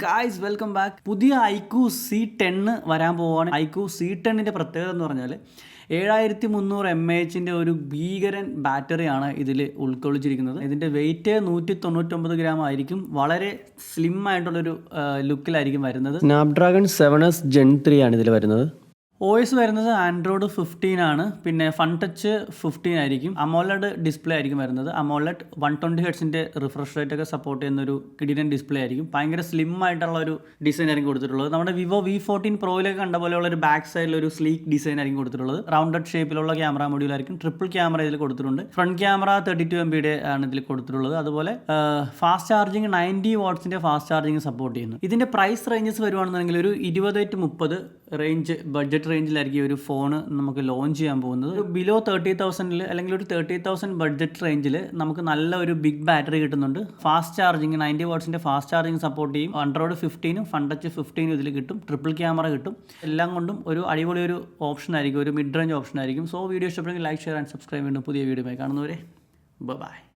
Guys welcome back പുതിയ iQOO Z ten വരാൻ പോവുകയാണ് ഐക്യു സി ടെണ്ണിന്റെ പ്രത്യേകത എന്ന് പറഞ്ഞാൽ ഏഴായിരത്തി മുന്നൂറ് എം എച്ചിന്റെ ഒരു ഭീകരൻ ബാറ്ററിയാണ് ഇതിൽ ഉൾക്കൊള്ളിച്ചിരിക്കുന്നത്. ഇതിന്റെ വെയിറ്റ് നൂറ്റി തൊണ്ണൂറ്റൊമ്പത് ഗ്രാം ആയിരിക്കും. വളരെ സ്ലിം ആയിട്ടുള്ളൊരു ലുക്കിലായിരിക്കും വരുന്നത്. Snapdragon seven S gen three ആണ് ഇതിൽ വരുന്നത്. ഒ വരുന്നത് ആൻഡ്രോയിഡ് ഫിഫ്റ്റീൻ ആണ്. പിന്നെ ഫൺ ടച്ച് ഫിഫ്റ്റീൻ ആയിരിക്കും. അമോലഡ് ഡിസ്പ്ലേ ആയിരിക്കും വരുന്നത്. അമോലഡ് വൺ ട്വന്റി ഹെഡ്സിന്റെ റിഫ്രഷ് റേറ്റ് ഒക്കെ സപ്പോർട്ട് ചെയ്യുന്ന ഒരു കിടിലൻ ഡിസ്പ്ലേ ആയിരിക്കും. ഭയങ്കര സ്ലിം ആയിട്ടുള്ള ഒരു ഡിസൈൻ ആയിരിക്കും കൊടുത്തിട്ടുള്ളത്. നമ്മുടെ വിവോ വി ഫോർട്ടീൻ പ്രോയിലൊക്കെ കണ്ട പോലെയുള്ള ഒരു ബാക്ക് സൈഡിൽ ഒരു സ്ലീക്ക് ഡിസൈൻ ആയിരിക്കും കൊടുത്തിട്ടുള്ളത്. റൗണ്ടഡ് ഷേപ്പിലുള്ള ക്യാമറ മൊഡ്യൂൾ ആയിരിക്കും. ട്രിപ്പിൾ ക്യാമറ ഇതിൽ കൊടുത്തിട്ടുണ്ട്. Front camera thirty two M ബിയുടെ ആണ് ഇതിൽ കൊടുത്തിട്ടുള്ളത്. അതുപോലെ ഫാസ്റ്റ് ചാർജിങ് നയന്റി വാട്ട്സിന്റെ ഫാസ്റ്റ് ചാർജിങ് സപ്പോർട്ട് ചെയ്യുന്നു. ഇതിന്റെ പ്രൈസ് റേഞ്ചസ് വരുവാണെന്നുണ്ടെങ്കിൽ ഒരു ഇരുപത് ടു മുപ്പത് റേഞ്ച് ബഡ്ജറ്റ് റേഞ്ചിലായിരിക്കും ഒരു ഫോൺ നമുക്ക് ലോഞ്ച് ചെയ്യാൻ പോകുന്നത്. ബിലോ തേർട്ടി തൗസൻഡിൽ അല്ലെങ്കിൽ ഒരു തേർട്ടി തൗസൻഡ് ബഡ്ജറ്റ് റേഞ്ചിൽ നമുക്ക് നല്ല ഒരു ബിഗ് ബാറ്ററി കിട്ടുന്നുണ്ട്. ഫാസ്റ്റ് ചാർജിങ് നയന്റി വാട്ട്സിന്റെ ഫാസ്റ്റ് ചാർജിങ് സപ്പോർട്ട് ചെയ്യും. ആൻഡ്രോയിഡ് ഫിഫ്റ്റീനും ഫണ്ടച്ച് ടച്ച് ഫിഫ്റ്റീനും ഇതിൽ കിട്ടും. ട്രിപ്പിൾ ക്യാമറ കിട്ടും. എല്ലാം കൊണ്ടും ഒരു അടിപൊളി ഒരു ഓപ്ഷൻ ആയിരിക്കും. ഒരു മിഡ് റേഞ്ച് ഓപ്ഷൻ ആയിരിക്കും. സോ വീഡിയോ ഇഷ്ടപ്പെടുമെങ്കിൽ ലൈക്ക് ഷെയർ ആൻഡ് സബ്സ്ക്രൈബ് ചെയ്യുന്നു പുതിയ വീഡിയോ കാണുന്നവരെ. ബൈ